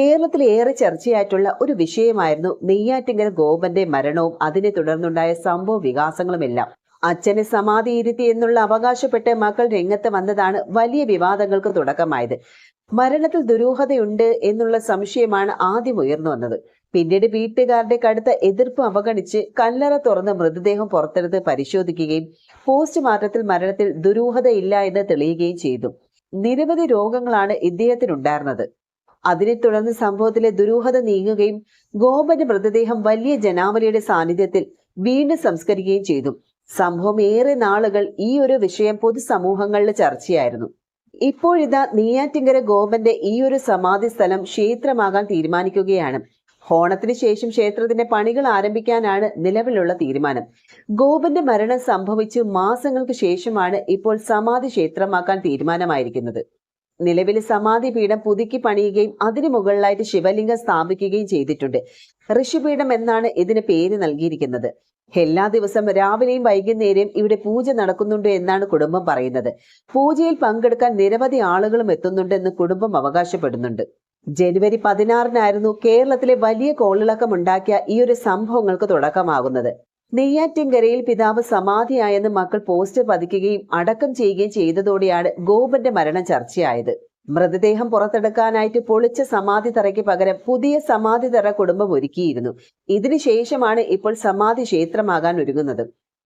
കേരളത്തിൽ ഏറെ ചർച്ചയായിട്ടുള്ള ഒരു വിഷയമായിരുന്നു നെയ്യാറ്റിങ്കര ഗോപന്റെ മരണവും അതിനെ തുടർന്നുണ്ടായ സംഭവ വികാസങ്ങളുമെല്ലാം. അച്ഛനെ സമാധി ഇരുത്തി എന്നുള്ള അവകാശപ്പെട്ട് മക്കൾ രംഗത്ത് വന്നതാണ് വലിയ വിവാദങ്ങൾക്ക് തുടക്കമായത്. മരണത്തിൽ ദുരൂഹതയുണ്ട് എന്നുള്ള സംശയമാണ് ആദ്യം ഉയർന്നു വന്നത്. പിന്നീട് വീട്ടുകാരുടെ കടുത്ത എതിർപ്പ് അവഗണിച്ച് കല്ലറ തുറന്ന് മൃതദേഹം പുറത്തെടുത്ത് പരിശോധിക്കുകയും പോസ്റ്റ്മോർട്ടത്തിൽ മരണത്തിൽ ദുരൂഹതയില്ല എന്ന് തെളിയുകയും ചെയ്തു. നിരവധി രോഗങ്ങളാണ് ഇദ്ദേഹത്തിനുണ്ടായിരുന്നത്. അതിനെ തുടർന്ന് സംഭവത്തിലെ ദുരൂഹത നീങ്ങുകയും ഗോപന്റെ മൃതദേഹം വലിയ ജനാവലിയുടെ സാന്നിധ്യത്തിൽ വീണ്ടും സംസ്കരിക്കുകയും ചെയ്തു. സംഭവം ഏറെ നാളുകൾ ഈ ഒരു വിഷയം പൊതുസമൂഹങ്ങളിൽ ചർച്ചയായിരുന്നു. ഇപ്പോഴിതാ നെയ്യാറ്റിങ്കര ഗോപന്റെ ഈ ഒരു സമാധി സ്ഥലം ക്ഷേത്രമാകാൻ തീരുമാനിക്കുകയാണ്. ഹോണത്തിന് ശേഷം ക്ഷേത്രത്തിന്റെ പണികൾ ആരംഭിക്കാനാണ് നിലവിലുള്ള തീരുമാനം. ഗോപന്റെ മരണം സംഭവിച്ചു മാസങ്ങൾക്ക് ശേഷമാണ് ഇപ്പോൾ സമാധി ക്ഷേത്രമാക്കാൻ തീരുമാനമായിരിക്കുന്നത്. നിലവിൽ സമാധി പീഠം പുതുക്കി പണിയുകയും അതിനു മുകളിലായിട്ട് ശിവലിംഗം സ്ഥാപിക്കുകയും ചെയ്തിട്ടുണ്ട്. ഋഷിപീഠം എന്നാണ് ഇതിന് പേര് നൽകിയിരിക്കുന്നത്. എല്ലാ ദിവസം രാവിലെയും വൈകുന്നേരവും ഇവിടെ പൂജ നടക്കുന്നുണ്ട് എന്നാണ് കുടുംബം പറയുന്നത്. പൂജയിൽ പങ്കെടുക്കാൻ നിരവധി ആളുകളും എത്തുന്നുണ്ടെന്ന് കുടുംബം അവകാശപ്പെടുന്നുണ്ട്. ജനുവരി പതിനാറിനായിരുന്നു കേരളത്തിലെ വലിയ കോളിളക്കം ഉണ്ടാക്കിയ ഈ ഒരു സംഭവങ്ങൾക്ക് തുടക്കമാകുന്നത്. നെയ്യാറ്റിൻകരയിൽ പിതാവ് സമാധിയായെന്ന് മക്കൾ പോസ്റ്റർ പതിക്കുകയും അടക്കം ചെയ്യുകയും ചെയ്തതോടെയാണ് ഗോപന്റെ മരണം ചർച്ചയായത്. മൃതദേഹം പുറത്തെടുക്കാനായിട്ട് പൊളിച്ച സമാധി തറയ്ക്ക് പകരം പുതിയ സമാധി തറ കുടുംബം ഒരുക്കിയിരുന്നു. ഇതിനുശേഷമാണ് ഇപ്പോൾ സമാധി ക്ഷേത്രമാകാൻ ഒരുങ്ങുന്നത്.